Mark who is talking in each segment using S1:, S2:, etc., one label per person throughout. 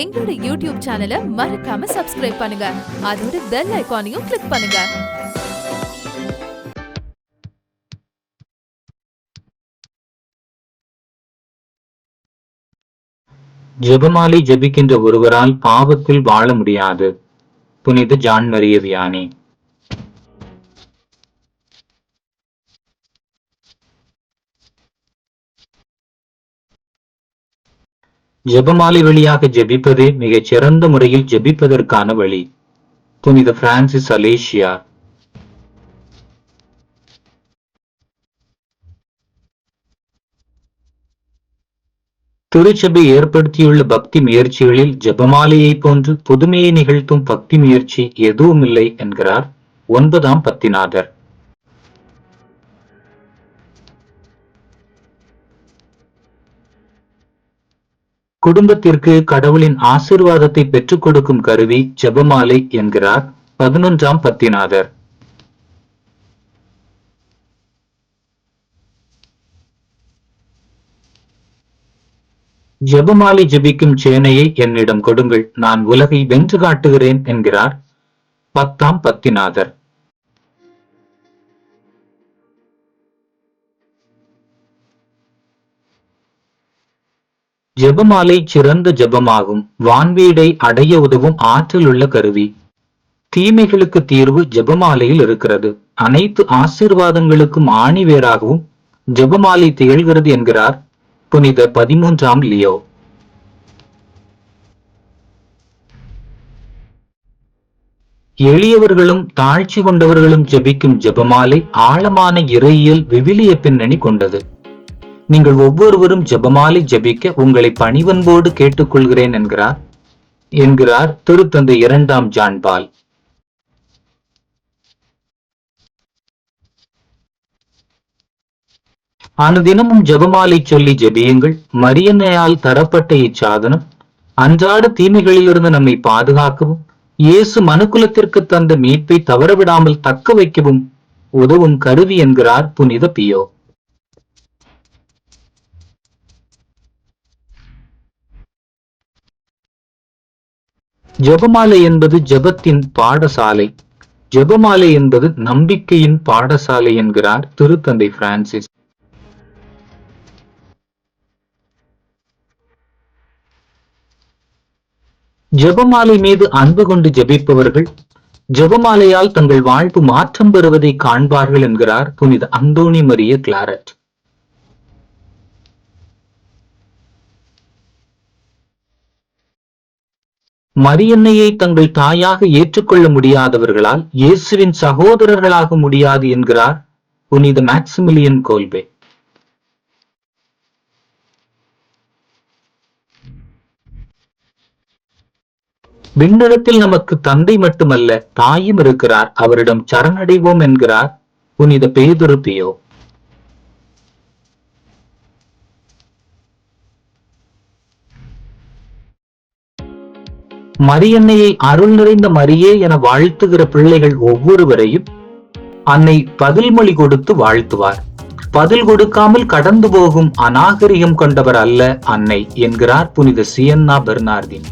S1: எங்களோட யூடியூப் சேனலை மறக்காம சப்ஸ்கிரைப் பண்ணுங்க. அதோட பெல் ஐகானையும் கிளிக் பண்ணுங்க.
S2: ஜெபமாலை ஜெபிக்கின்ற ஒருவரால் பாவத்தில் வாழ முடியாது. புனித ஜான் மரிய வியானி. ஜெபமாலை வழியாக ஜெபிப்பதே மிகச் சிறந்த முறையில் ஜெபிப்பதற்கான வழி. புனித பிரான்சிஸ் அலேசியா. திருச்சபை ஏற்படுத்தியுள்ள பக்தி முயற்சிகளில் ஜெபமாலையை போன்று புதுமையை நிகழ்த்தும் பக்தி முயற்சி எதுவுமில்லை என்கிறார் ஒன்பதாம் பத்திநாதர். குடும்பத்திற்கு கடவுளின் ஆசிர்வாதத்தை பெற்றுக் கொடுக்கும் கருவி ஜெபமாலை என்கிறார் பதினொன்றாம் பத்திநாதர். ஜெபமாலை ஜெபிக்கும் சேனையை என்னிடம் கொடுங்கள் நான் உலகை வென்று காட்டுகிறேன் என்கிறார் பத்தாம் பத்திநாதர். ஜெபமாலை சிறந்த ஜெபமாகும். வான்வீடை அடைய உதவும் ஆற்றலுள்ள கருவி. தீமைகளுக்கு தீர்வு ஜெபமாலையில் இருக்கிறது. அனைத்து ஆசீர்வாதங்களுக்கும் ஆணிவேராகவும் ஜெபமாலை திகழ்கிறது என்கிறார் புனித பதிமூன்றாம் லியோ. எளியவர்களும் தாழ்ச்சி கொண்டவர்களும் ஜெபிக்கும் ஜெபமாலை ஆழமான இறையியல் விவிலிய பின்னணி கொண்டது. நீங்கள் ஒவ்வொருவரும் ஜெபமாலை ஜெபிக்க உங்களை பணிவன்போடு கேட்டுக்கொள்கிறேன் என்கிறார். என்கிறார் திருத்தந்தை இரண்டாம் ஜான்பால் அனுதினமும் ஜெபமாலை சொல்லி ஜெபியுங்கள். மரியனையால் தரப்பட்ட இச்சாதனம். அன்றாட தீமைகளிலிருந்து நம்மை பாதுகாக்கவும். இயேசு மனுக்குலத்திற்கு தந்த மீட்பை தவறவிடாமல் தக்க வைக்கவும் உதவும் கருவி என்கிறார் புனித பியோ. ஜெபமாலை என்பது ஜெபத்தின் பாடசாலை. ஜெபமாலை என்பது நம்பிக்கையின் பாடசாலை என்கிறார் திருத்தந்தை பிரான்சிஸ். ஜெபமாலை மீது அன்பு கொண்டு ஜெபிப்பவர்கள் ஜெபமாலையால் தங்கள் வாழ்வு மாற்றம் பெறுவதை காண்பார்கள் என்கிறார் புனித அந்தோணி மரிய கிளாரட். மரியன்னையை தங்கள் தாயாக ஏற்றுக்கொள்ள முடியாதவர்களால் இயேசுவின் சகோதரர்களாக முடியாது என்கிறார் புனித மேக்சிமிலியன் கோல்பே. விண்ணகத்தில் நமக்கு தந்தை மட்டுமல்ல தாயும் இருக்கிறார். அவரிடம் சரணடைவோம் என்கிறார் புனித பேதுரு பியோ. மரியன்னையை அருள் நிறைந்த மரியே என வாழ்த்துகிற பிள்ளைகள் ஒவ்வொருவரையும் அன்னை பதில்மொழி கொடுத்து வாழ்த்துவார். பதில் கொடுக்காமல் கடந்து போகும் அநாகரிகம் கொண்டவர் அல்ல அன்னை என்கிறார் புனித சியன்னா பெர்னார்டின்.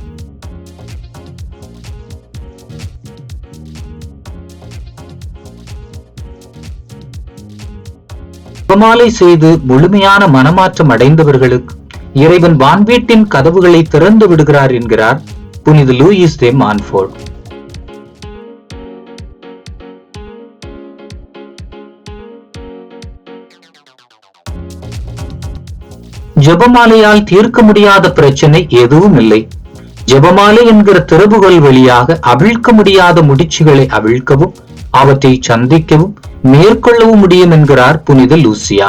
S2: உபமாலை செய்து முழுமையான மனமாற்றம் அடைந்தவர்களுக்கு இறைவன் வான்வீட்டின் கதவுகளை திறந்து விடுகிறார் என்கிறார் புனித லூயிஸ் தே மான்ஃபோர்ட். ஜபமாலையால் தீர்க்க முடியாத பிரச்சனை எதுவும் இல்லை. ஜெபமாலை என்கிற திறவுகள் வழியாக அவிழ்க்க முடியாத முடிச்சுகளை அவிழ்க்கவும் அவற்றை சந்திக்கவும் மேற்கொள்ளவும் முடியும் என்கிறார் புனித லூசியா.